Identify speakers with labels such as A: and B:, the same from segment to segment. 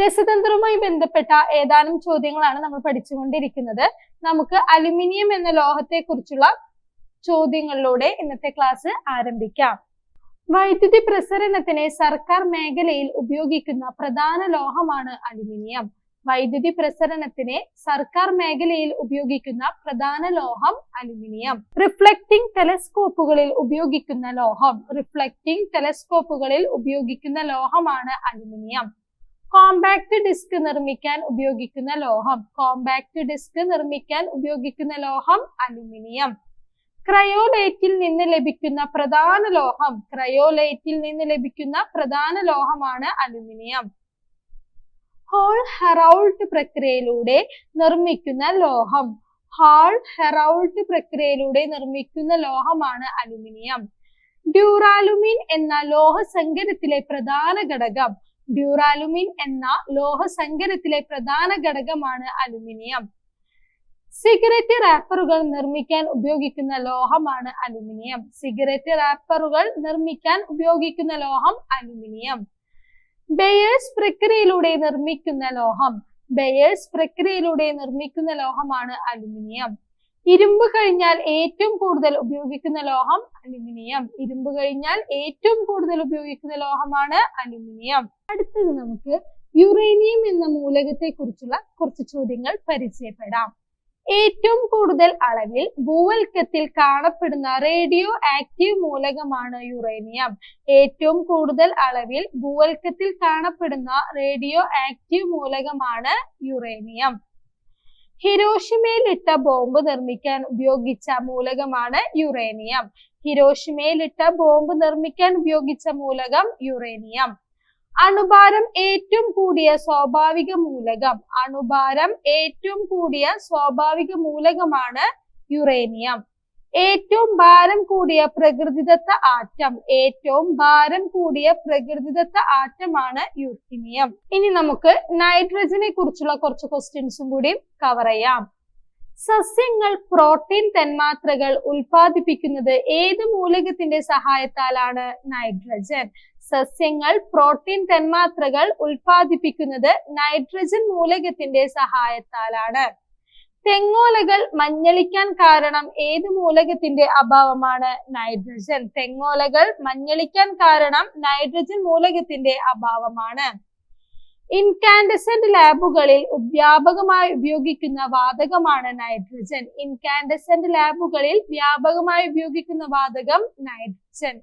A: രസതന്ത്രവുമായി ബന്ധപ്പെട്ട ഏതാനും ചോദ്യങ്ങളാണ് നമ്മൾ പഠിച്ചുകൊണ്ടിരിക്കുന്നത്. നമുക്ക് അലുമിനിയം എന്ന ലോഹത്തെ കുറിച്ചുള്ള ചോദ്യങ്ങളിലൂടെ ഇന്നത്തെ ക്ലാസ് ആരംഭിക്കാം. വൈദ്യുതി പ്രസരണത്തിന് സർക്കാർ മേഖലയിൽ ഉപയോഗിക്കുന്ന പ്രധാന ലോഹമാണ് അലുമിനിയം. വൈദ്യുതി പ്രസരണത്തിന് സർക്കാർ മേഖലയിൽ ഉപയോഗിക്കുന്ന പ്രധാന ലോഹം അലുമിനിയം. റിഫ്ലക്റ്റിംഗ് ടെലസ്കോപ്പുകളിൽ ഉപയോഗിക്കുന്ന ലോഹം. റിഫ്ലക്റ്റിംഗ് ടെലസ്കോപ്പുകളിൽ ഉപയോഗിക്കുന്ന ലോഹമാണ് അലുമിനിയം. കോമ്പാക്ട് ഡിസ്ക് നിർമ്മിക്കാൻ ഉപയോഗിക്കുന്ന ലോഹം. കോമ്പാക്ട് ഡിസ്ക് നിർമ്മിക്കാൻ ഉപയോഗിക്കുന്ന ലോഹം അലുമിനിയം. ക്രയോലൈറ്റിൽ നിന്ന് ലഭിക്കുന്ന പ്രധാന ലോഹം. ക്രയോലൈറ്റിൽ നിന്ന് ലഭിക്കുന്ന പ്രധാന ലോഹമാണ് അലുമിനിയം. ഹോൾ ഹെറൗൾട്ട് പ്രക്രിയയിലൂടെ നിർമ്മിക്കുന്ന ലോഹം. ഹോൾ ഹെറൗൾട്ട് പ്രക്രിയയിലൂടെ നിർമ്മിക്കുന്ന ലോഹമാണ് അലുമിനിയം. ഡ്യൂറാലുമിൻ എന്ന ലോഹസങ്കരത്തിലെ പ്രധാന ഘടകം. ഡ്യൂറാലുമിൻ എന്ന ലോഹസങ്കരത്തിലെ പ്രധാന ഘടകമാണ് അലുമിനിയം. സിഗരറ്റ് റാപ്പറുകൾ നിർമ്മിക്കാൻ ഉപയോഗിക്കുന്ന ലോഹമാണ് അലുമിനിയം. സിഗരറ്റ് റാപ്പറുകൾ നിർമ്മിക്കാൻ ഉപയോഗിക്കുന്ന ലോഹം അലുമിനിയം. ബെയേഴ്സ് പ്രക്രിയയിലൂടെ നിർമ്മിക്കുന്ന ലോഹം. ബെയേഴ്സ് പ്രക്രിയയിലൂടെ നിർമ്മിക്കുന്ന ലോഹമാണ് അലുമിനിയം. ഇരുമ്പ് കഴിഞ്ഞാൽ ഏറ്റവും കൂടുതൽ ഉപയോഗിക്കുന്ന ലോഹം അലുമിനിയം. ഇരുമ്പ് കഴിഞ്ഞാൽ ഏറ്റവും കൂടുതൽ ഉപയോഗിക്കുന്ന ലോഹമാണ് അലുമിനിയം. അടുത്തത് നമുക്ക് യുറേനിയം എന്ന മൂലകത്തെ കുറിച്ചുള്ള കുറച്ച് ചോദ്യങ്ങൾ പരിചയപ്പെടാം. ഏറ്റവും കൂടുതൽ അളവിൽ ഭൂവൽക്കത്തിൽ കാണപ്പെടുന്ന റേഡിയോ ആക്റ്റീവ് മൂലകമാണ് യുറേനിയം. ഏറ്റവും കൂടുതൽ അളവിൽ ഭൂവൽക്കത്തിൽ കാണപ്പെടുന്ന റേഡിയോ ആക്റ്റീവ് മൂലകമാണ് യുറേനിയം. ഹിരോഷിമയിൽ ഇട്ട ബോംബ് നിർമ്മിക്കാൻ ഉപയോഗിച്ച മൂലകമാണ് യുറേനിയം. ഹിരോഷിമയിൽ ഇട്ട ബോംബ് നിർമ്മിക്കാൻ ഉപയോഗിച്ച മൂലകം യുറേനിയം. അണുഭാരം ഏറ്റവും കൂടിയ സ്വാഭാവിക മൂലകം. അണുഭാരം ഏറ്റവും കൂടിയ സ്വാഭാവിക മൂലകമാണ് യുറേനിയം. ഏറ്റവും ഭാരം കൂടിയ പ്രകൃതിദത്ത ആറ്റം ഏറ്റവും ഭാരം കൂടിയ പ്രകൃതിദത്ത ആറ്റമാണ് യുറേനിയം. ഇനി നമുക്ക് നൈട്രജനെ കുറിച്ചുള്ള കുറച്ച് ക്വസ്റ്റ്യൻസും കൂടി കവർ ചെയ്യാം. സസ്യങ്ങൾ പ്രോട്ടീൻ തന്മാത്രകൾ ഉൽപ്പാദിപ്പിക്കുന്നത് ഏത് മൂലകത്തിന്റെ സഹായത്താലാണ് നൈട്രജൻ സസ്യങ്ങൾ പ്രോട്ടീൻ തന്മാത്രകൾ ഉൽപ്പാദിപ്പിക്കുന്നത് നൈട്രജൻ മൂലകത്തിന്റെ സഹായത്താലാണ്. തെങ്ങോലകൾ മഞ്ഞളിക്കാൻ കാരണം ഏത് മൂലകത്തിന്റെ അഭാവമാണ് നൈട്രജൻ തെങ്ങോലകൾ മഞ്ഞളിക്കാൻ കാരണം നൈട്രജൻ മൂലകത്തിന്റെ അഭാവമാണ്. ഇൻകാൻഡസെന്റ് ലാബുകളിൽ വ്യാപകമായി ഉപയോഗിക്കുന്ന വാതകമാണ് നൈട്രജൻ ഇൻകാൻഡസെന്റ് ലാബുകളിൽ വ്യാപകമായി ഉപയോഗിക്കുന്ന വാതകം നൈട്രജൻ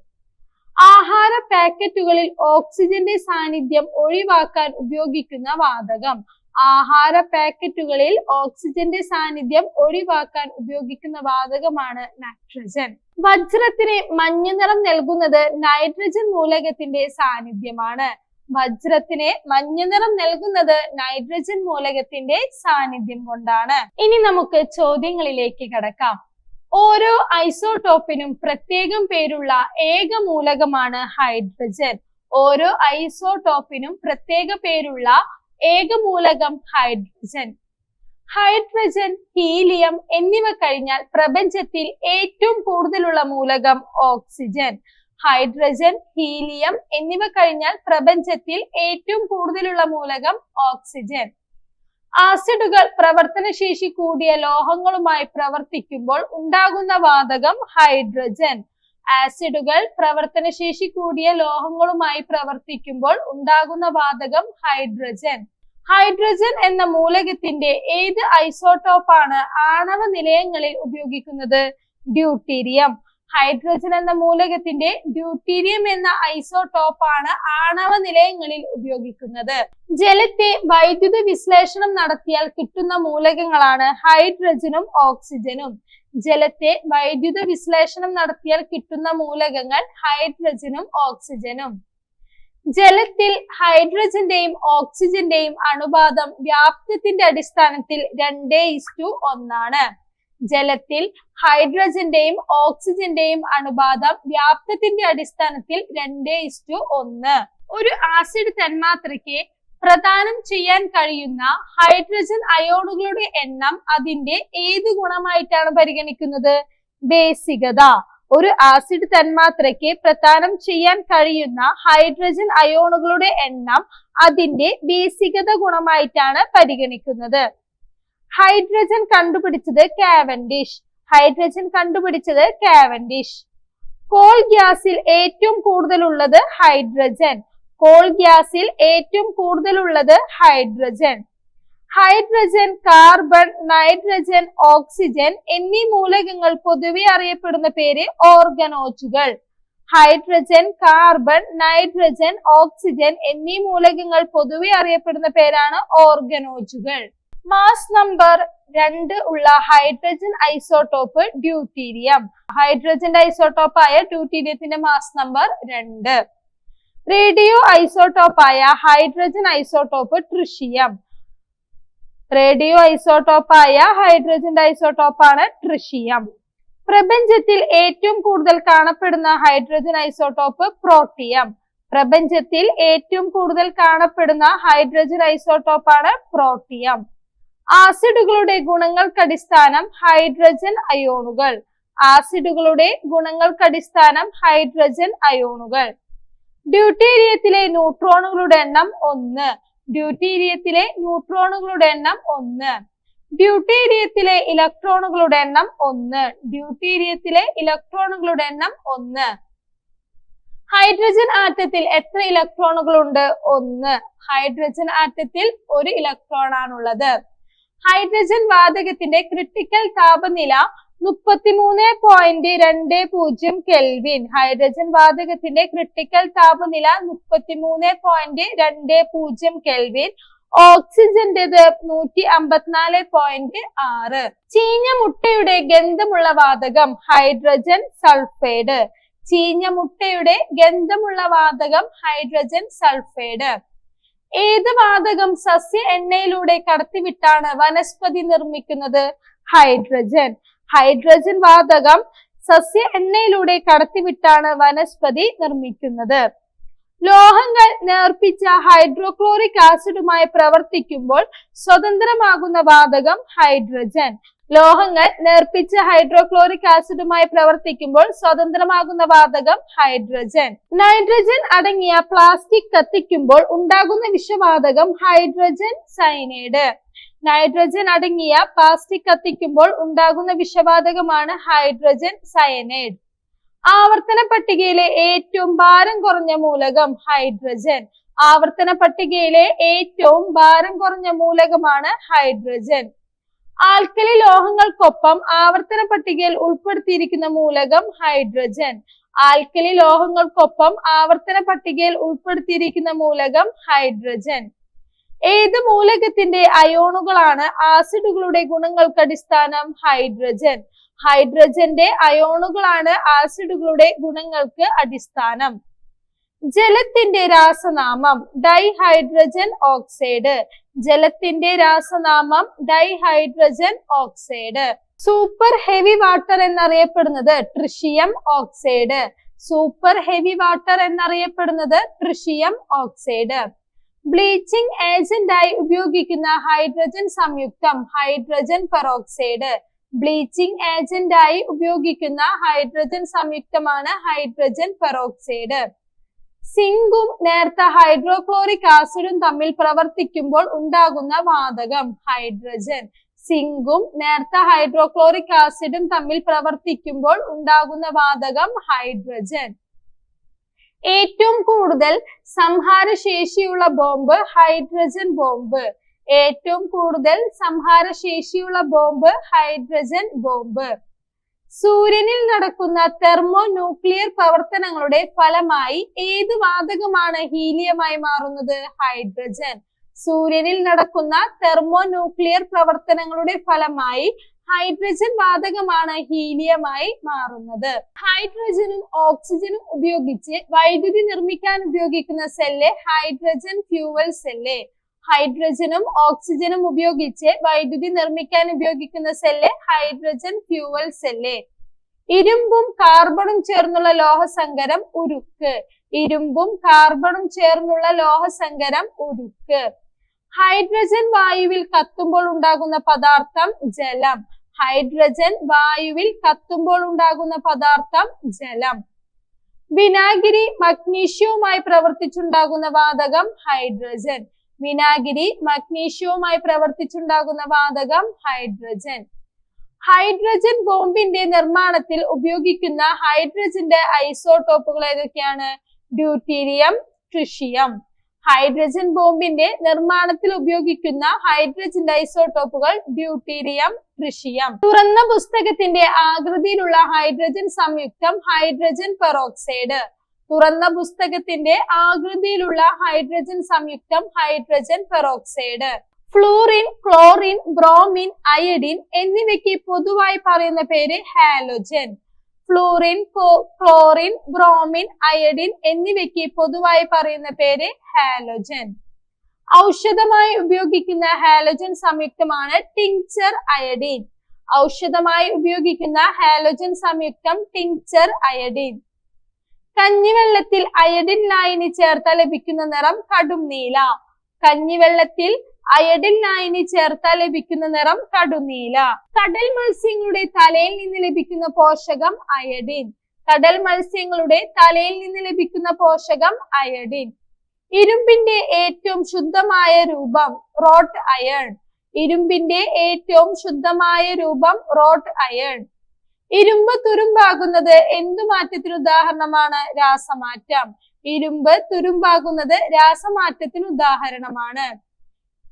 A: ആഹാര പാക്കറ്റുകളിൽ ഓക്സിജന്റെ സാന്നിധ്യം ഒഴിവാക്കാൻ ഉപയോഗിക്കുന്ന വാതകം. ആഹാര പാക്കറ്റുകളിൽ ഓക്സിജന്റെ സാന്നിധ്യം ഒഴിവാക്കാൻ ഉപയോഗിക്കുന്ന വാതകമാണ് നൈട്രജൻ. വജ്രത്തിന് മഞ്ഞ നിറം നൽകുന്നത് നൈട്രജൻ മൂലകത്തിന്റെ സാന്നിധ്യമാണ്. വജ്രത്തിന് മഞ്ഞ നിറം നൽകുന്നത് നൈട്രജൻ മൂലകത്തിന്റെ സാന്നിധ്യം കൊണ്ടാണ്. ഇനി നമുക്ക് ചോദ്യങ്ങളിലേക്ക് കടക്കാം. ഓരോ ഐസോടോപ്പിനും പ്രത്യേകം പേരുള്ള ഏക മൂലകമാണ് ഹൈഡ്രജൻ. ഓരോ ഐസോടോപ്പിനും പ്രത്യേക പേരുള്ള ഏക മൂലകം ഹൈഡ്രജൻ. ഹൈഡ്രജൻ ഹീലിയം എന്നിവ കഴിഞ്ഞാൽ പ്രപഞ്ചത്തിൽ ഏറ്റവും കൂടുതലുള്ള മൂലകം ഓക്സിജൻ. ഹൈഡ്രജൻ ഹീലിയം എന്നിവ കഴിഞ്ഞാൽ പ്രപഞ്ചത്തിൽ ഏറ്റവും കൂടുതലുള്ള മൂലകം ഓക്സിജൻ. ആസിഡുകൾ പ്രവർത്തനശേഷി കൂടിയ ലോഹങ്ങളുമായി പ്രവർത്തിക്കുമ്പോൾ ഉണ്ടാകുന്ന വാതകം ഹൈഡ്രജൻ. ആസിഡുകൾ പ്രവർത്തനശേഷി കൂടിയ ലോഹങ്ങളുമായി പ്രവർത്തിക്കുമ്പോൾ ഉണ്ടാകുന്ന വാതകം ഹൈഡ്രജൻ. ഹൈഡ്രജൻ എന്ന മൂലകത്തിന്റെ ഏത് ഐസോട്ടോപ്പാണ് ആണവ നിലയങ്ങളിൽ ഉപയോഗിക്കുന്നത്? ഡ്യൂട്ടീരിയം. ഹൈഡ്രജൻ എന്ന മൂലകത്തിന്റെ ഡ്യൂട്ടീരിയം എന്ന ഐസോടോപ്പ് ആണ് ആണവ നിലയങ്ങളിൽ ഉപയോഗിക്കുന്നത്. ജലത്തെ വൈദ്യുത വിശ്ലേഷണം നടത്തിയാൽ കിട്ടുന്ന മൂലകങ്ങളാണ് ഹൈഡ്രജനും ഓക്സിജനും. ജലത്തെ വൈദ്യുത വിശ്ലേഷണം നടത്തിയാൽ കിട്ടുന്ന മൂലകങ്ങൾ ഹൈഡ്രജനും ഓക്സിജനും. ജലത്തിൽ ഹൈഡ്രജന്റെയും ഓക്സിജന്റെയും അണുപാതം വ്യാപ്തത്തിന്റെ അടിസ്ഥാനത്തിൽ രണ്ടേ ഇസ്റ്റു ഒന്നാണ്. ജലത്തിൽ ഹൈഡ്രജന്റെയും ഓക്സിജന്റെയും അണുപാതം വ്യാപ്തത്തിന്റെ അടിസ്ഥാനത്തിൽ രണ്ടേ ഇസ്റ്റു ഒന്ന്. ഒരു ആസിഡ് തന്മാത്രയ്ക്ക് പ്രദാനം ചെയ്യാൻ കഴിയുന്ന ഹൈഡ്രജൻ അയോണുകളുടെ എണ്ണം അതിന്റെ ഏത് ഗുണമായിട്ടാണ് പരിഗണിക്കുന്നത്? ബേസികത. ഒരു ആസിഡ് തന്മാത്രയ്ക്ക് പ്രദാനം ചെയ്യാൻ കഴിയുന്ന ഹൈഡ്രജൻ അയോണുകളുടെ എണ്ണം അതിന്റെ ബേസികത ഗുണമായിട്ടാണ് പരിഗണിക്കുന്നത്. ഹൈഡ്രജൻ കണ്ടുപിടിച്ചത് കാവൻഡിഷ്. ഹൈഡ്രജൻ കണ്ടുപിടിച്ചത് കാവൻഡിഷ്. കോൾ ഗ്യാസിൽ ഏറ്റവും കൂടുതലുള്ളത് ഹൈഡ്രജൻ. കോൾ ഗ്യാസിൽ ഏറ്റവും കൂടുതലുള്ളത് hydrogen hydrogen carbon nitrogen oxygen എന്നീ മൂലകങ്ങൾ പൊതുവെ അറിയപ്പെടുന്ന പേര് ഓർഗനോച്ചുകൾ ഹൈഡ്രജൻ കാർബൺ നൈട്രജൻ ഓക്സിജൻ എന്നീ മൂലകങ്ങൾ പൊതുവെ അറിയപ്പെടുന്ന പേരാണ് ഓർഗനോച്ചുകൾ മാസ് നമ്പർ രണ്ട് ഉള്ള ഹൈഡ്രജൻ ഐസോട്ടോപ്പ് ഡ്യൂട്ടീരിയം ഹൈഡ്രജന്റെ ഐസോട്ടോപ്പായ ഡ്യൂട്ടീരിയത്തിന്റെ മാസ് നമ്പർ രണ്ട്. റേഡിയോ ഐസോട്ടോപ്പായ ഹൈഡ്രജൻ ഐസോട്ടോപ്പ് ട്രിഷിയം. റേഡിയോ ഐസോട്ടോപ്പായ ഹൈഡ്രജന്റെ ആണ് ട്രിഷിയം. പ്രപഞ്ചത്തിൽ ഏറ്റവും കൂടുതൽ കാണപ്പെടുന്ന ഹൈഡ്രജൻ ഐസോട്ടോപ്പ് പ്രോട്ടിയം. പ്രപഞ്ചത്തിൽ ഏറ്റവും കൂടുതൽ കാണപ്പെടുന്ന ഹൈഡ്രജൻ ഐസോട്ടോപ്പാണ് പ്രോട്ടിയം. ആസിഡുകളുടെ ഗുണങ്ങൾക്കടിസ്ഥാനം ഹൈഡ്രജൻ അയോണുകൾ. ആസിഡുകളുടെ ഗുണങ്ങൾക്കടിസ്ഥാനം ഹൈഡ്രജൻ അയോണുകൾ. ഡ്യൂട്ടീരിയത്തിലെ ന്യൂട്രോണുകളുടെ എണ്ണം ഒന്ന്. ഡ്യൂട്ടീരിയത്തിലെ ന്യൂട്രോണുകളുടെ എണ്ണം ഒന്ന്. ഡ്യൂട്ടീരിയത്തിലെ ഇലക്ട്രോണുകളുടെ എണ്ണം ഒന്ന്. ഡ്യൂട്ടീരിയത്തിലെ ഇലക്ട്രോണുകളുടെ എണ്ണം ഒന്ന്. ഹൈഡ്രജൻ ആറ്റത്തിൽ എത്ര ഇലക്ട്രോണുകൾ ഉണ്ട് ഒന്ന്. ഹൈഡ്രജൻ ആറ്റത്തിൽ ഒരു ഇലക്ട്രോൺ ആണുള്ളത്. ഹൈഡ്രജൻ വാതകത്തിന്റെ ക്രിട്ടിക്കൽ താപനില മുപ്പത്തിമൂന്ന് പോയിന്റ് രണ്ട് പൂജ്യം കെൽവിൻ. ഹൈഡ്രജൻ വാതകത്തിന്റെ ക്രിട്ടിക്കൽ താപനില മുപ്പത്തിമൂന്ന് പോയിന്റ് രണ്ട് പൂജ്യം കെൽവിൻ. ഓക്സിജന്റേത് നൂറ്റി അമ്പത്തിനാല് പോയിന്റ് ആറ്. ചീഞ്ഞ മുട്ടയുടെ ഗന്ധമുള്ള വാതകം ഹൈഡ്രജൻ സൾഫൈഡ്. ചീഞ്ഞ മുട്ടയുടെ ഗന്ധമുള്ള വാതകം ഹൈഡ്രജൻ സൾഫൈഡ്. ഏത് വാതകം സസ്യ എണ്ണയിലൂടെ കടത്തിവിട്ടാണ് വനസ്പതി നിർമ്മിക്കുന്നത്? ഹൈഡ്രജൻ. ഹൈഡ്രജൻ വാതകം സസ്യ എണ്ണയിലൂടെ കടത്തിവിട്ടാണ് വനസ്പതി നിർമ്മിക്കുന്നത്. ലോഹങ്ങൾ നേർപ്പിച്ച ഹൈഡ്രോക്ലോറിക് ആസിഡുമായി പ്രവർത്തിക്കുമ്പോൾ സ്വതന്ത്രമാകുന്ന വാതകം ഹൈഡ്രജൻ. ലോഹങ്ങൾ നേർപ്പിച്ച ഹൈഡ്രോക്ലോറിക് ആസിഡുമായി പ്രവർത്തിക്കുമ്പോൾ സ്വതന്ത്രമാകുന്ന വാതകം ഹൈഡ്രജൻ. നൈട്രജൻ അടങ്ങിയ പ്ലാസ്റ്റിക് കത്തിക്കുമ്പോൾ ഉണ്ടാകുന്ന വിഷവാതകം ഹൈഡ്രജൻ സൈനൈഡ്. നൈട്രജൻ അടങ്ങിയ പ്ലാസ്റ്റിക് കത്തിക്കുമ്പോൾ ഉണ്ടാകുന്ന വിഷവാതകമാണ് ഹൈഡ്രജൻ സയനൈഡ് ആവർത്തന പട്ടികയിലെ ഏറ്റവും ഭാരം കുറഞ്ഞ മൂലകം ഹൈഡ്രജൻ ആവർത്തന പട്ടികയിലെ ഏറ്റവും ഭാരം കുറഞ്ഞ മൂലകമാണ് ഹൈഡ്രജൻ ആൽക്കലി ലോഹങ്ങൾക്കൊപ്പം ആവർത്തന പട്ടികയിൽ ഉൾപ്പെടുത്തിയിരിക്കുന്ന മൂലകം ഹൈഡ്രജൻ ആൽക്കലി ലോഹങ്ങൾക്കൊപ്പം ആവർത്തന പട്ടികയിൽ ഉൾപ്പെടുത്തിയിരിക്കുന്ന മൂലകം ഹൈഡ്രജൻ ഏത് മൂലകത്തിന്റെ അയോണുകളാണ് ആസിഡുകളുടെ ഗുണങ്ങൾക്ക് അടിസ്ഥാനം ഹൈഡ്രജൻ? ഹൈഡ്രജന്റെ അയോണുകളാണ് ആസിഡുകളുടെ ഗുണങ്ങൾക്ക് അടിസ്ഥാനം. ജലത്തിന്റെ രാസനാമം ഡൈഹൈഡ്രജൻ ഓക്സൈഡ്. ജലത്തിന്റെ രാസനാമം dihydrogen oxide. Super heavy water എന്നറിയപ്പെടുന്നത് tritium oxide. Super heavy water എന്നറിയപ്പെടുന്നത് ട്രിഷിയം ഓക്സൈഡ്. ബ്ലീച്ചിങ് ഏജന്റായി ഉപയോഗിക്കുന്ന ഹൈഡ്രജൻ സംയുക്തം ഹൈഡ്രജൻ പെറോക്സൈഡ്. ബ്ലീച്ചിങ് ഏജന്റായി ഉപയോഗിക്കുന്ന ഹൈഡ്രജൻ സംയുക്തമാണ് ഹൈഡ്രജൻ പെറോക്സൈഡ്. സിങ്കും നേർത്ത ഹൈഡ്രോക്ലോറിക് ആസിഡും തമ്മിൽ പ്രവർത്തിക്കുമ്പോൾ ഉണ്ടാകുന്ന വാതകം ഹൈഡ്രജൻ. സിങ്കും നേർത്ത ഹൈഡ്രോക്ലോറിക് ആസിഡും തമ്മിൽ പ്രവർത്തിക്കുമ്പോൾ ഉണ്ടാകുന്ന വാതകം ഹൈഡ്രജൻ. ഏറ്റവും കൂടുതൽ സംഹാരശേഷിയുള്ള ബോംബ് ഹൈഡ്രജൻ ബോംബ്. ഏറ്റവും കൂടുതൽ സംഹാരശേഷിയുള്ള ബോംബ് ഹൈഡ്രജൻ ബോംബ്. സൂര്യനിൽ നടക്കുന്ന തെർമോ ന്യൂക്ലിയർ പ്രവർത്തനങ്ങളുടെ ഫലമായി ഏത് വാതകമാണ് ഹീലിയമായി മാറുന്നത്? ഹൈഡ്രജൻ. സൂര്യനിൽ നടക്കുന്ന തെർമോ ന്യൂക്ലിയർ പ്രവർത്തനങ്ങളുടെ ഫലമായി ഹൈഡ്രജൻ വാതകമാണ് ഹീലിയമായി മാറുന്നത്. ഹൈഡ്രജനും ഓക്സിജനും ഉപയോഗിച്ച് വൈദ്യുതി നിർമ്മിക്കാൻ ഉപയോഗിക്കുന്ന സെല്ല് ഹൈഡ്രജൻ ഫ്യൂവൽ സെല്ല് ഹൈഡ്രജനും ഓക്സിജനും ഉപയോഗിച്ച് വൈദ്യുതി നിർമ്മിക്കാൻ ഉപയോഗിക്കുന്ന സെല്ല് ഹൈഡ്രജൻ ഫ്യൂവൽ സെല്ല് ഇരുമ്പും കാർബണും ചേർന്നുള്ള ലോഹസങ്കരം ഉരുക്ക്. ഇരുമ്പും കാർബണും ചേർന്നുള്ള ലോഹസങ്കരം ഉരുക്ക്. ഹൈഡ്രജൻ വായുവിൽ കത്തുമ്പോൾ ഉണ്ടാകുന്ന പദാർത്ഥം ജലം. ഹൈഡ്രജൻ വായുവിൽ കത്തുമ്പോൾ ഉണ്ടാകുന്ന പദാർത്ഥം ജലം. വിനാഗിരി മഗ്നീഷ്യവുമായി പ്രവർത്തിച്ചുണ്ടാകുന്ന വാതകം ഹൈഡ്രജൻ. വിനാഗിരി മഗ്നീഷ്യവുമായി പ്രവർത്തിച്ചുണ്ടാകുന്ന വാതകം ഹൈഡ്രജൻ. ഹൈഡ്രജൻ ബോംബിന്റെ നിർമ്മാണത്തിൽ ഉപയോഗിക്കുന്ന ഹൈഡ്രജന്റെ ഐസോടോപ്പുകൾ ഏതൊക്കെയാണ്? Deuterium tritium. ഹൈഡ്രജൻ ബോംബിന്റെ നിർമ്മാണത്തിൽ ഉപയോഗിക്കുന്ന ഹൈഡ്രജൻ ഐസോടോപ്പുകൾ ഡ്യൂട്ടീരിയം ട്രിഷിയം. തുറന്ന പുസ്തകത്തിന്റെ ആകൃതിയിലുള്ള ഹൈഡ്രജൻ സംയുക്തം ഹൈഡ്രജൻ പെറോക്സൈഡ്. തുറന്ന പുസ്തകത്തിന്റെ ആകൃതിയിലുള്ള ഹൈഡ്രജൻ സംയുക്തം hydrogen peroxide. Fluorine chlorine bromine iodine എന്നിവയ്ക്ക് പൊതുവായി പറയുന്ന പേര് halogen. Fluorine chlorine bromine iodine എന്നിവയ്ക്ക് പൊതുവായി പറയുന്ന പേര് ഹാലോജൻ ഔഷധമായി ഉപയോഗിക്കുന്ന ഹാലോജൻ സംയുക്തമാണ് ടിങ്ചർ അയഡിൻ ഔഷധമായി ഉപയോഗിക്കുന്ന ഹാലോജൻ സംയുക്തം ടിങ്ചർ അയഡിൻ കഞ്ഞിവെള്ളത്തിൽ അയഡിൻ ലായനി ചേർത്താൽ ലഭിക്കുന്ന നിറം കടും നീല. കഞ്ഞിവെള്ളത്തിൽ അയഡിൻ നയനി ചേർത്താൽ ലഭിക്കുന്ന നിറം കടുനീല. കടൽ മത്സ്യങ്ങളുടെ തലയിൽ നിന്ന് ലഭിക്കുന്ന പോഷകം അയഡിൻ. കടൽ മത്സ്യങ്ങളുടെ തലയിൽ നിന്ന് ലഭിക്കുന്ന പോഷകം അയഡിൻ. ഇരുമ്പിന്റെ ഏറ്റവും ശുദ്ധമായ രൂപം റോട്ട് അയൺ. ഇരുമ്പിന്റെ ഏറ്റവും ശുദ്ധമായ രൂപം റോട്ട് അയൺ. ഇരുമ്പ് തുരുമ്പാകുന്നത് എന്തു മാറ്റത്തിന് ഉദാഹരണമാണ്? രാസമാറ്റം. ഇരുമ്പ് തുരുമ്പാകുന്നത് രാസമാറ്റത്തിന് ഉദാഹരണമാണ്.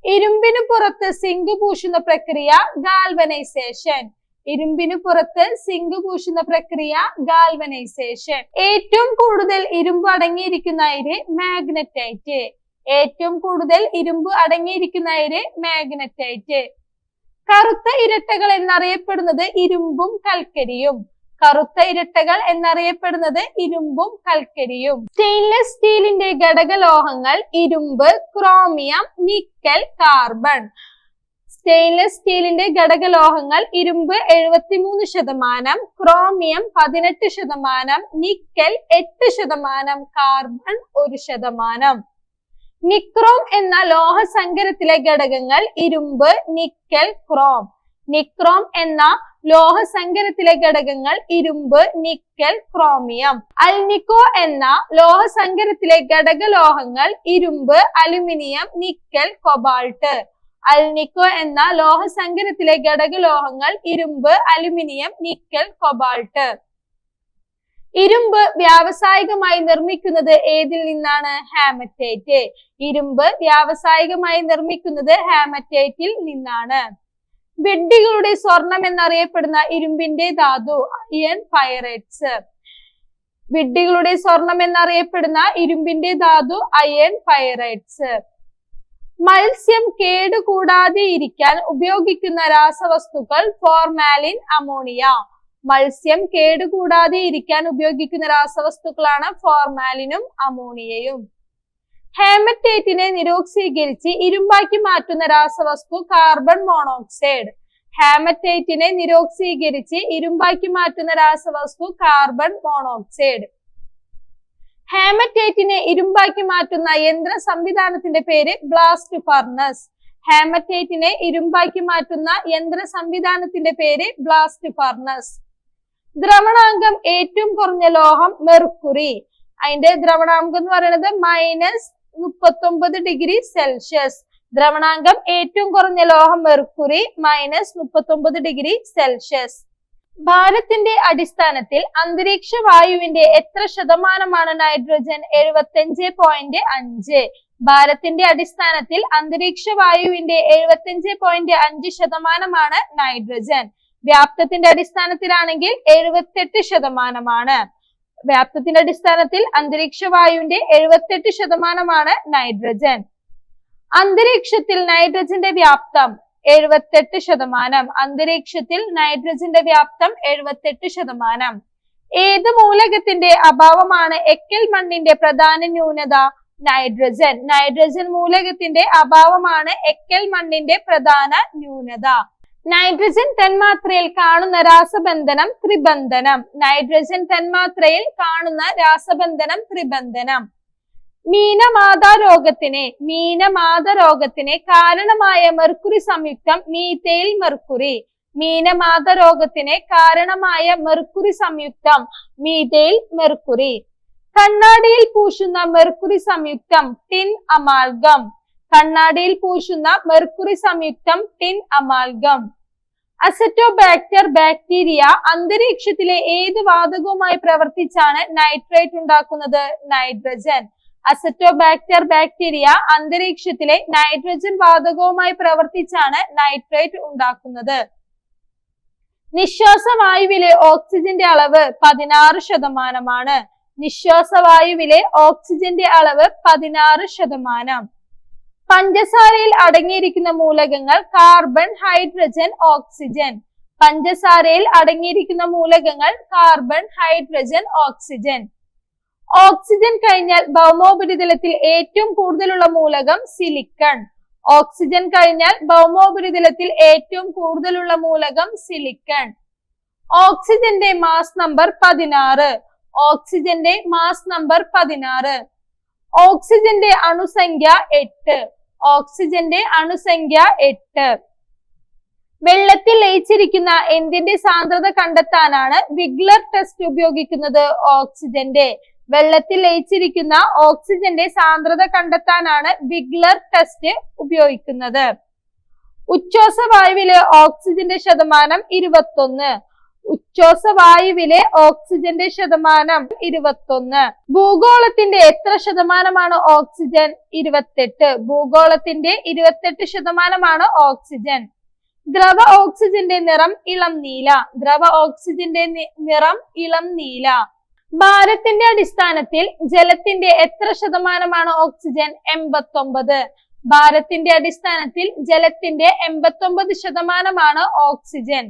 A: ഇരുമ്പിന് പുറത്ത് സിങ്ക് പൂശുന്ന പ്രക്രിയ ഗാൽവനൈസേഷൻ ഇരുമ്പിന് പുറത്ത് സിങ്ക് പൂശുന്ന പ്രക്രിയ ഗാൽവനൈസേഷൻ ഏറ്റവും കൂടുതൽ ഇരുമ്പ് അടങ്ങിയിരിക്കുന്ന അയിര് മാഗ്നറ്റൈറ്റ് ഏറ്റവും കൂടുതൽ ഇരുമ്പ് അടങ്ങിയിരിക്കുന്ന അയിര് മാഗ്നറ്റൈറ്റ് കറുത്ത ഇരട്ടകൾ എന്നറിയപ്പെടുന്നത് ഇരുമ്പും കൽക്കരിയും. കറുത്ത ഇരട്ടകൾ എന്നറിയപ്പെടുന്നത് ഇരുമ്പും കൽക്കരിയും. സ്റ്റെയിൻലെസ് സ്റ്റീലിന്റെ ഘടകലോഹങ്ങൾ ഇരുമ്പ് ക്രോമിയം നിക്കൽ കാർബൺ. സ്റ്റെയിൻലെസ് സ്റ്റീലിന്റെ ഘടകലോഹങ്ങൾ ഇരുമ്പ് എഴുപത്തിമൂന്ന് ശതമാനം ക്രോമിയം പതിനെട്ട് ശതമാനം നിക്കൽ എട്ട് ശതമാനം കാർബൺ ഒരു ശതമാനം. നിക്രോം എന്ന ലോഹസങ്കരത്തിലെ ഘടകങ്ങൾ ഇരുമ്പ് നിക്കൽ ക്രോം. നിക്രോം എന്ന ലോഹസങ്കരത്തിലെ ഘടകങ്ങൾ ഇരുമ്പ് നിക്കൽ ക്രോമിയം. അൽനിക്കോ എന്ന ലോഹസങ്കരത്തിലെ ഘടകലോഹങ്ങൾ ഇരുമ്പ് അലുമിനിയം നിക്കൽ കൊബാൾട്ട്. അൽനിക്കോ എന്ന ലോഹസങ്കരത്തിലെ ഘടകലോഹങ്ങൾ ഇരുമ്പ് അലുമിനിയം നിക്കൽ കൊബാൾട്ട്. ഇരുമ്പ് വ്യാവസായികമായി നിർമ്മിക്കുന്നത് ഏതിൽ നിന്നാണ്? ഹാമറ്റേറ്റ്. ഇരുമ്പ് വ്യാവസായികമായി നിർമ്മിക്കുന്നത് ഹാമറ്റേറ്റിൽ നിന്നാണ്. വെഡ്ഡികളുടെ സ്വർണം എന്നറിയപ്പെടുന്ന ഇരുമ്പിന്റെ ധാതു അയൺ പൈറേറ്റ്സ് വെഡ്ഡികളുടെ സ്വർണം എന്നറിയപ്പെടുന്ന ഇരുമ്പിന്റെ ധാതു അയൺ പൈറേറ്റ്സ് മത്സ്യം കേടുകൂടാതെ ഇരിക്കാൻ ഉപയോഗിക്കുന്ന രാസവസ്തുക്കൾ ഫോർമാലിൻ അമോണിയ. മത്സ്യം കേടുകൂടാതെ ഇരിക്കാൻ ഉപയോഗിക്കുന്ന രാസവസ്തുക്കളാണ് ഫോർമാലിനും അമോണിയയും. ഹേമറ്റേറ്റിനെ നിരോക്സീകരിച്ച് ഇരുമ്പാക്കി മാറ്റുന്ന രാസവസ്തു കാർബൺ മോണോക്സൈഡ്. ഹാമറ്റേറ്റിനെ നിരോക്സീകരിച്ച് ഇരുമ്പാക്കി മാറ്റുന്ന രാസവസ്തു കാർബൺ മോണോക്സൈഡ്. ഹാമറ്റേറ്റിനെ ഇരുമ്പാക്കി മാറ്റുന്ന യന്ത്ര സംവിധാനത്തിന്റെ പേര് ബ്ലാസ്റ്റ് ഫർണസ് ഹാമറ്റേറ്റിനെ ഇരുമ്പാക്കി മാറ്റുന്ന യന്ത്ര സംവിധാനത്തിന്റെ പേര് ബ്ലാസ്റ്റ് ഫർണസ് ദ്രവണാങ്കം ഏറ്റവും കുറഞ്ഞ ലോഹം മെർക്കുറി. അതിന്റെ ദ്രവണാങ്കം എന്ന് പറയുന്നത് മൈനസ് മുപ്പത്തൊമ്പത് ഡിഗ്രി സെൽഷ്യസ്. ദ്രവണാങ്കം ഏറ്റവും കുറഞ്ഞ ലോഹം മെർക്കുറി മൈനസ് മുപ്പത്തൊമ്പത് ഡിഗ്രി സെൽഷ്യസ്. ഭാരത്തിന്റെ അടിസ്ഥാനത്തിൽ അന്തരീക്ഷ വായുവിന്റെ എത്ര ശതമാനമാണ് നൈട്രജൻ എഴുപത്തഞ്ച് പോയിന്റ് അഞ്ച്. ഭാരത്തിന്റെ അടിസ്ഥാനത്തിൽ അന്തരീക്ഷ വായുവിന്റെ എഴുപത്തിയഞ്ച് പോയിന്റ് അഞ്ച് ശതമാനമാണ് നൈട്രജൻ വ്യാപ്തത്തിന്റെ അടിസ്ഥാനത്തിലാണെങ്കിൽ എഴുപത്തെട്ട് ശതമാനമാണ്. വ്യാപ്തത്തിന്റെ അടിസ്ഥാനത്തിൽ അന്തരീക്ഷ വായുവിന്റെ എഴുപത്തെട്ട് ശതമാനമാണ് നൈട്രജൻ അന്തരീക്ഷത്തിൽ നൈട്രജന്റെ വ്യാപ്തം എഴുപത്തെട്ട് ശതമാനം. അന്തരീക്ഷത്തിൽ നൈട്രജന്റെ വ്യാപ്തം എഴുപത്തെട്ട് ശതമാനം. ഏത് മൂലകത്തിന്റെ അഭാവമാണ് എക്കൽ മണ്ണിന്റെ പ്രധാന ന്യൂനത? നൈട്രജൻ നൈട്രജൻ മൂലകത്തിന്റെ അഭാവമാണ് എക്കൽ മണ്ണിന്റെ പ്രധാന ന്യൂനത. നൈട്രജൻ തന്മാത്രയിൽ കാണുന്ന രാസബന്ധനം ത്രിബന്ധനം. നൈട്രജൻ തന്മാത്രയിൽ കാണുന്ന രാസബന്ധനം ത്രിബന്ധനം. മീനമാതാ രോഗത്തിന് മീനമാത കാരണമായ മെർക്കുറി സംയുക്തം മീതയിൽ മെർക്കുറി. മീനമാത രോഗത്തിന് കാരണമായ മെർക്കുറി സംയുക്തം മീതയിൽ മെർക്കുറി. കണ്ണാടിയിൽ പൂശുന്ന മെർക്കുറി സംയുക്തം ടിൻ അമാൽഗം. കണ്ണാടിയിൽ പൂശുന്ന മെർക്കുറി സംയുക്തം ടിൻ അമാൽഗം. അസറ്റോബാക്ടർ ബാക്ടീരിയ അന്തരീക്ഷത്തിലെ ഏത് വാതകവുമായി പ്രവർത്തിച്ചാണ് നൈട്രേറ്റ് ഉണ്ടാക്കുന്നത്? നൈട്രജൻ അസറ്റോബാക്ടർ ബാക്ടീരിയ അന്തരീക്ഷത്തിലെ നൈട്രജൻ വാതകവുമായി പ്രവർത്തിച്ചാണ് നൈട്രേറ്റ് ഉണ്ടാക്കുന്നത്. നിശ്വാസവായുവിലെ ഓക്സിജന്റെ അളവ് പതിനാറ് ശതമാനമാണ്. നിശ്വാസവായുവിലെ ഓക്സിജന്റെ അളവ് പതിനാറ് ശതമാനം. പഞ്ചസാരയിൽ അടങ്ങിയിരിക്കുന്ന മൂലകങ്ങൾ കാർബൺ ഹൈഡ്രജൻ ഓക്സിജൻ പഞ്ചസാരയിൽ അടങ്ങിയിരിക്കുന്ന മൂലകങ്ങൾ കാർബൺ ഹൈഡ്രജൻ ഓക്സിജൻ ഓക്സിജൻ കഴിഞ്ഞാൽ ഭൗമോപരിതലത്തിൽ ഏറ്റവും കൂടുതലുള്ള മൂലകം സിലിക്കൺ ഓക്സിജൻ കഴിഞ്ഞാൽ ഭൗമോപരിതലത്തിൽ ഏറ്റവും കൂടുതലുള്ള മൂലകം സിലിക്കൺ ഓക്സിജന്റെ മാസ് നമ്പർ പതിനാറ്. ഓക്സിജന്റെ മാസ് നമ്പർ പതിനാറ്. ഓക്സിജന്റെ അണുസംഖ്യ എട്ട്. ഓക്സിജന്റെ അണുസംഖ്യ എട്ട്. വെള്ളത്തിൽ ലയിച്ചിരിക്കുന്ന എന്തിന്റെ സാന്ദ്രത കണ്ടെത്താനാണ് വിഗ്ലർ ടെസ്റ്റ് ഉപയോഗിക്കുന്നത് ഓക്സിജന്റെ? വെള്ളത്തിൽ ലയിച്ചിരിക്കുന്ന ഓക്സിജന്റെ സാന്ദ്രത കണ്ടെത്താനാണ് വിഗ്ലർ ടെസ്റ്റ് ഉപയോഗിക്കുന്നത്. ഉച്ഛ്വാസവായുവിലെ ഓക്സിജന്റെ ശതമാനം ഇരുപത്തൊന്ന്. ഉച്ഛ്വാസവായുവിലെ ഓക്സിജന്റെ ശതമാനം ഇരുപത്തൊന്ന്. ഭൂഗോളത്തിന്റെ എത്ര ശതമാനമാണ് ഓക്സിജൻ? ഇരുപത്തെട്ട്. ഭൂഗോളത്തിന്റെ ഇരുപത്തെട്ട് ശതമാനമാണ് ഓക്സിജൻ. ദ്രവ ഓക്സിജന്റെ നിറം ഇളം നീല. ദ്രവ ഓക്സിജന്റെ നിറം ഇളം നീല. ഭാരത്തിന്റെ അടിസ്ഥാനത്തിൽ ജലത്തിന്റെ എത്ര ശതമാനമാണ് ഓക്സിജൻ? എൺപത്തൊമ്പത്. ഭാരത്തിന്റെ അടിസ്ഥാനത്തിൽ ജലത്തിന്റെ എൺപത്തൊമ്പത് ശതമാനമാണ് ഓക്സിജൻ.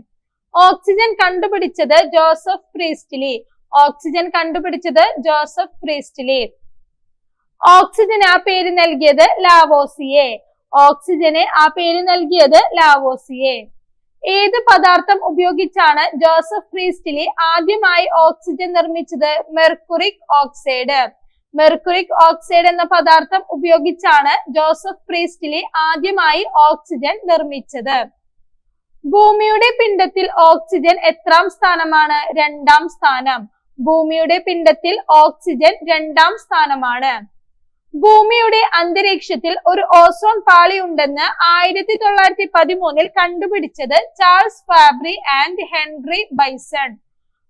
A: ഓക്സിജൻ കണ്ടുപിടിച്ചത് ജോസഫ് പ്രീസ്റ്റ്ലി. ഓക്സിജൻ കണ്ടുപിടിച്ചത് ജോസഫ് പ്രീസ്റ്റ്ലി. ഓക്സിജൻ ആ പേര് നൽകിയത് ലാവോസിയെ. ഓക്സിജന് ആ പേര് നൽകിയത് ലാവോസിയെ. ഏത് പദാർത്ഥം ഉപയോഗിച്ചാണ് ജോസഫ് പ്രീസ്റ്റിലി ആദ്യമായി ഓക്സിജൻ നിർമ്മിച്ചത്? Mercuric oxide. മെർക്കുറിക് ഓക്സൈഡ് എന്ന പദാർത്ഥം ഉപയോഗിച്ചാണ് ജോസഫ് പ്രീസ്റ്റിലി ആദ്യമായി ഓക്സിജൻ നിർമ്മിച്ചത്. ഭൂമിയുടെ പിണ്ടത്തിൽ ഓക്സിജൻ എത്രാം സ്ഥാനമാണ്? രണ്ടാം സ്ഥാനം. ഭൂമിയുടെ പിണ്ടത്തിൽ ഓക്സിജൻ രണ്ടാം സ്ഥാനമാണ്. ഭൂമിയുടെ അന്തരീക്ഷത്തിൽ ഒരു ഓസോൺ പാളി ഉണ്ടെന്ന് ആയിരത്തി തൊള്ളായിരത്തി പതിമൂന്നിൽ കണ്ടുപിടിച്ചത് Charles Fabry and Henri Buisson.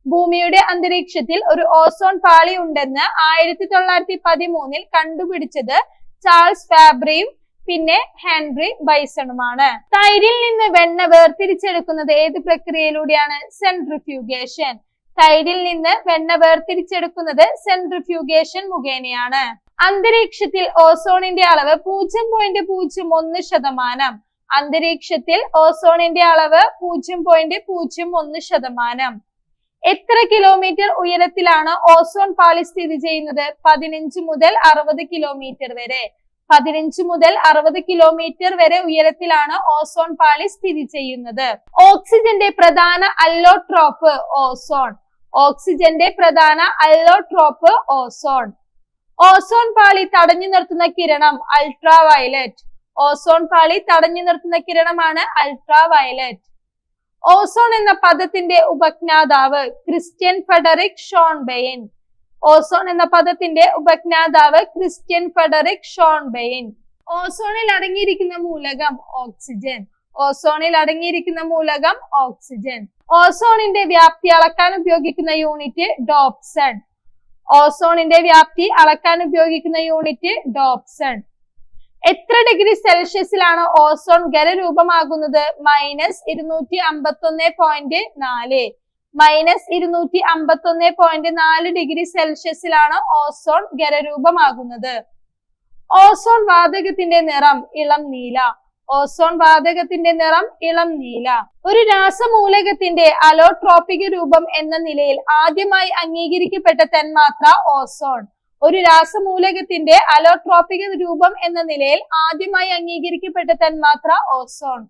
A: ഭൂമിയുടെ അന്തരീക്ഷത്തിൽ ഒരു ഓസോൺ പാളി ഉണ്ടെന്ന് ആയിരത്തി തൊള്ളായിരത്തി പതിമൂന്നിൽ കണ്ടുപിടിച്ചത് ചാൾസ് ഫാബ്രിയും പിന്നെ ഹെൻറി ബൈസണുമാണ്. തൈരിൽ നിന്ന് വെണ്ണ വേർതിരിച്ചെടുക്കുന്നത് ഏത് പ്രക്രിയയിലൂടെയാണ്? സെൻട്രിഫ്യൂഗേഷൻ. തൈരിൽ നിന്ന് വെണ്ണ വേർതിരിച്ചെടുക്കുന്നത് സെൻട്രിഫ്യൂഗേഷൻ മുഖേനയാണ്. അന്തരീക്ഷത്തിൽ ഓസോണിന്റെ അളവ് പൂജ്യം പോയിന്റ് പൂജ്യം ഒന്ന് ശതമാനം. അന്തരീക്ഷത്തിൽ ഓസോണിന്റെ അളവ് പൂജ്യം പോയിന്റ് പൂജ്യം ഒന്ന് ശതമാനം. എത്ര കിലോമീറ്റർ ഉയരത്തിലാണ് ഓസോൺ പാളി സ്ഥിതി ചെയ്യുന്നത്? പതിനഞ്ച് മുതൽ അറുപത് കിലോമീറ്റർ വരെ. പതിനഞ്ച് മുതൽ അറുപത് കിലോമീറ്റർ വരെ ഉയരത്തിലാണ് ഓസോൺ പാളി സ്ഥിതി ചെയ്യുന്നത്. ഓക്സിജന്റെ പ്രധാന അല്ലോട്രോപ്പ് ഓസോൺ ഓക്സിജന്റെ പ്രധാന അല്ലോട്രോപ്പ് ഓസോൺ ഓസോൺ പാളി തടഞ്ഞു നിർത്തുന്ന കിരണം അൾട്രാ വയലറ്റ് ഓസോൺ പാളി തടഞ്ഞു നിർത്തുന്ന കിരണമാണ് അൾട്രാ വയലറ്റ് ഓസോൺ എന്ന പദത്തിന്റെ ഉപജ്ഞാതാവ് Christian Friedrich Schön Schönbein ozone എന്ന പദത്തിന്റെ ഉപജ്ഞാതാവ് ക്രിസ്ത്യൻ ഫെഡറിക് ഷോൺബെയിൻ ഓസോണിൽ അടങ്ങിയിരിക്കുന്ന മൂലകം ഓക്സിജൻ. ഓസോണിൽ അടങ്ങിയിരിക്കുന്ന മൂലകം ഓക്സിജൻ. ഓസോണിന്റെ വ്യാപ്തി അളക്കാൻ ഉപയോഗിക്കുന്ന യൂണിറ്റ് ഡോപ്സൺ. ഓസോണിന്റെ വ്യാപ്തി അളക്കാൻ ഉപയോഗിക്കുന്ന യൂണിറ്റ് ഡോപ്സൺ. എത്ര ഡിഗ്രി സെൽഷ്യസിലാണ് ഓസോൺ ഖരരൂപമാകുന്നത്? മൈനസ് ഇരുന്നൂറ്റി അമ്പത്തി ഒന്ന് പോയിന്റ് നാല്. മൈനസ് ഇരുന്നൂറ്റി അമ്പത്തി ഒന്ന് പോയിന്റ് നാല് ഡിഗ്രി സെൽഷ്യസിലാണ് ഓസോൺ ഖരരൂപമാകുന്നത്. ഓസോൺ വാതകത്തിന്റെ നിറം ഇളം നീല. ഓസോൺ വാതകത്തിന്റെ നിറം ഇളം നീല. ഒരു രാസമൂലകത്തിന്റെ അലോട്രോപിക രൂപം എന്ന നിലയിൽ ആദ്യമായി അംഗീകരിക്കപ്പെട്ട തന്മാത്ര ഓസോൺ. ഒരു രാസമൂലകത്തിന്റെ അലോട്രോപിക രൂപം എന്ന നിലയിൽ ആദ്യമായി അംഗീകരിക്കപ്പെട്ട തന്മാത്ര ഓസോൺ.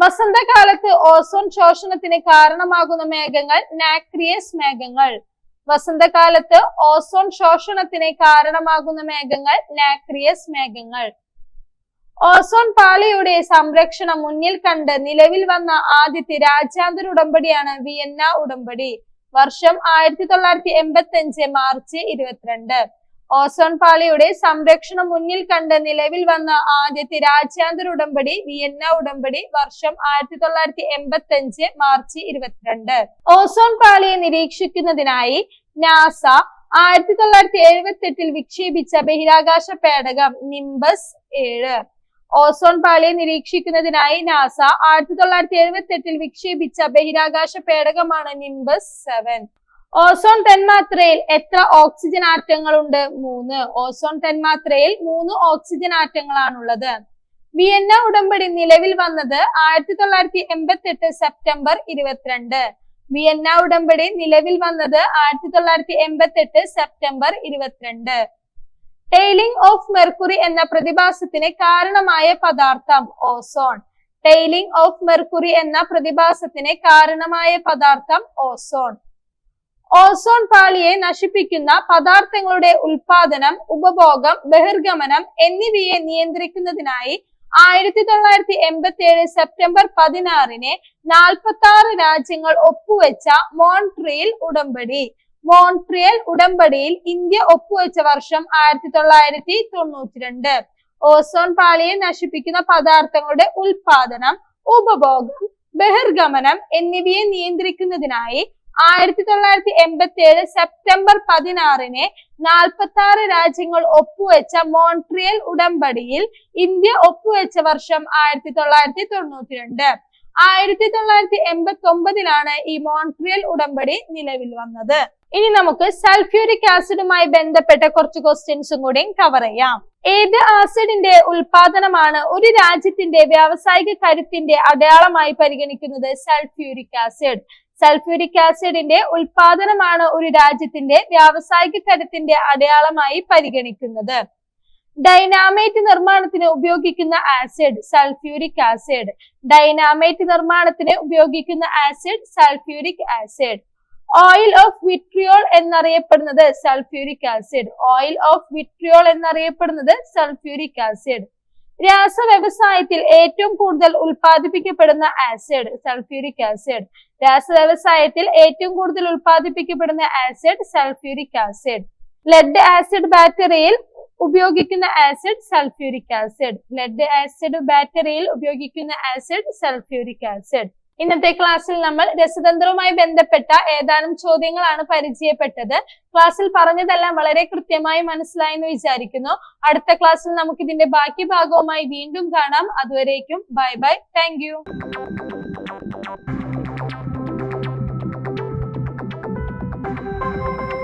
A: വസന്തകാലത്ത് ഓസോൺ ശോഷണത്തിന് കാരണമാകുന്ന മേഘങ്ങൾ നാക്രിയസ് മേഘങ്ങൾ. വസന്തകാലത്ത് ഓസോൺ ശോഷണത്തിന് കാരണമാകുന്ന മേഘങ്ങൾ നാക്രിയസ് മേഘങ്ങൾ. ഓസോൺ പാളിയുടെ സംരക്ഷണം മുന്നിൽ കണ്ട് നിലവിൽ വന്ന ആദ്യത്തെ രാജ്യാന്തര ഉടമ്പടിയാണ് വിയന്ന ഉടമ്പടി. വർഷം ആയിരത്തി തൊള്ളായിരത്തി എൺപത്തി അഞ്ച് മാർച്ച് ഇരുപത്തിരണ്ട്. ഓസോൺ പാളിയുടെ സംരക്ഷണം മുന്നിൽ കണ്ട് നിലവിൽ വന്ന ആദ്യത്തെ രാജ്യാന്തര ഉടമ്പടി വിയന്ന ഉടമ്പടി വർഷം ആയിരത്തി തൊള്ളായിരത്തി എൺപത്തി അഞ്ച് മാർച്ച് ഇരുപത്തിരണ്ട്. ഓസോൺ പാളിയെ നിരീക്ഷിക്കുന്നതിനായി നാസ ആയിരത്തി തൊള്ളായിരത്തി എഴുപത്തി എട്ടിൽ വിക്ഷേപിച്ച ബഹിരാകാശ പേടകം നിംബസ് ഏഴ്. ഓസോൺ പാളിയെ നിരീക്ഷിക്കുന്നതിനായി നാസ ആയിരത്തി തൊള്ളായിരത്തി എഴുപത്തി എട്ടിൽ വിക്ഷേപിച്ച ബഹിരാകാശ പേടകമാണ് നിംബസ് സെവൻ. ഓസോൺ തന്മാത്രയിൽ എത്ര ഓക്സിജൻ ആറ്റങ്ങളുണ്ട്? മൂന്ന്. ഓസോൺ തന്മാത്രയിൽ മൂന്ന് ഓക്സിജൻ ആറ്റങ്ങളാണുള്ളത്. വിയന്ന ഉടമ്പടി നിലവിൽ വന്നത് ആയിരത്തി തൊള്ളായിരത്തി എൺപത്തി എട്ട് സെപ്റ്റംബർ ഇരുപത്തിരണ്ട്. വിയന്ന ഉടമ്പടി നിലവിൽ വന്നത് ആയിരത്തി തൊള്ളായിരത്തി എൺപത്തി എട്ട് സെപ്റ്റംബർ ഇരുപത്തിരണ്ട്. ടെയിലിംഗ് ഓഫ് മെർക്കുറി എന്ന പ്രതിഭാസത്തിന് കാരണമായ പദാർത്ഥം ഓസോൺ ടെയിലിംഗ് ഓഫ് മെർക്കുറി എന്ന പ്രതിഭാസത്തിന് കാരണമായ പദാർത്ഥം ഓസോൺ ഓസോൺ പാളിയെ നശിപ്പിക്കുന്ന പദാർത്ഥങ്ങളുടെ ഉൽപാദനം ഉപഭോഗം ബഹിർഗമനം എന്നിവയെ നിയന്ത്രിക്കുന്നതിനായി ആയിരത്തി തൊള്ളായിരത്തി എൺപത്തി ഏഴ് സെപ്റ്റംബർ പതിനാറിന് നാൽപ്പത്തി ആറ് രാജ്യങ്ങൾ ഒപ്പുവെച്ച മോൺട്രിയൽ ഉടമ്പടി. മോൺട്രിയൽ ഉടമ്പടിയിൽ ഇന്ത്യ ഒപ്പുവെച്ച വർഷം ആയിരത്തി തൊള്ളായിരത്തി തൊണ്ണൂറ്റിരണ്ട് ഓസോൺ പാളിയെ നശിപ്പിക്കുന്ന പദാർത്ഥങ്ങളുടെ ഉൽപാദനം ഉപഭോഗം ബഹിർഗമനം എന്നിവയെ നിയന്ത്രിക്കുന്നതിനായി ആയിരത്തി തൊള്ളായിരത്തി എൺപത്തി ഏഴ് സെപ്റ്റംബർ പതിനാറിന് നാൽപ്പത്തി ആറ് രാജ്യങ്ങൾ ഒപ്പുവെച്ച മോൺട്രിയൽ ഉടമ്പടിയിൽ ഇന്ത്യ ഒപ്പുവെച്ച വർഷം ആയിരത്തി തൊള്ളായിരത്തി തൊണ്ണൂറ്റി രണ്ട് ആയിരത്തി തൊള്ളായിരത്തി എൺപത്തി ഒമ്പതിലാണ് ഈ മോൺട്രിയൽ ഉടമ്പടി നിലവിൽ വന്നത്. ഇനി നമുക്ക് സൾഫ്യൂരിക് ആസിഡുമായി ബന്ധപ്പെട്ട കുറച്ച് ക്വസ്റ്റ്യൻസും കൂടി കവർ ചെയ്യാം. ഏത് ആസിഡിന്റെ ഉൽപാദനമാണ് ഒരു രാജ്യത്തിന്റെ വ്യാവസായിക കരുത്തിന്റെ അടയാളമായി പരിഗണിക്കുന്നത് സൾഫ്യൂരിക് ആസിഡ്? സൾഫ്യൂരിക് ആസിഡിന്റെ ഉൽപാദനമാണ് ഒരു രാജ്യത്തിന്റെ വ്യാവസായിക കരുത്തിന്റെ അടയാളമായി പരിഗണിക്കുന്നത്. ഡൈനാമൈറ്റ് നിർമ്മാണത്തിന് ഉപയോഗിക്കുന്ന ആസിഡ് സൾഫ്യൂരിക് ആസിഡ്. ഡൈനാമൈറ്റ് നിർമ്മാണത്തിന് ഉപയോഗിക്കുന്ന acid sulphuric acid. Oil of vitriol എന്നറിയപ്പെടുന്നത് sulphuric acid. Oil of vitriol എന്നറിയപ്പെടുന്നത് സൾഫ്യൂരിക് ആസിഡ്. രാസ വ്യവസായത്തിൽ ഏറ്റവും കൂടുതൽ ഉൽപ്പാദിപ്പിക്കപ്പെടുന്ന ആസിഡ് സൾഫ്യൂരിക് ആസിഡ് രാസ വ്യവസായത്തിൽ ഏറ്റവും കൂടുതൽ ഉൽപ്പാദിപ്പിക്കപ്പെടുന്ന acid sulphuric acid lead acid ബാറ്ററിയിൽ ഉപയോഗിക്കുന്ന acid sulphuric acid lead acid ബാറ്ററിയിൽ ഉപയോഗിക്കുന്ന ആസിഡ് സൾഫ്യൂരിക് ആസിഡ് ഇന്നത്തെ ക്ലാസ്സിൽ നമ്മൾ രസതന്ത്രവുമായി ബന്ധപ്പെട്ട ഏതാനും ചോദ്യങ്ങളാണ് പരിചയപ്പെട്ടത്. ക്ലാസ്സിൽ പറഞ്ഞതെല്ലാം വളരെ കൃത്യമായി മനസ്സിലായെന്ന് വിചാരിക്കുന്നു. അടുത്ത ക്ലാസ്സിൽ നമുക്ക് ഇതിന്റെ ബാക്കി ഭാഗവുമായി വീണ്ടും കാണാം. അതുവരേക്കും bye bye. Thank Thank you.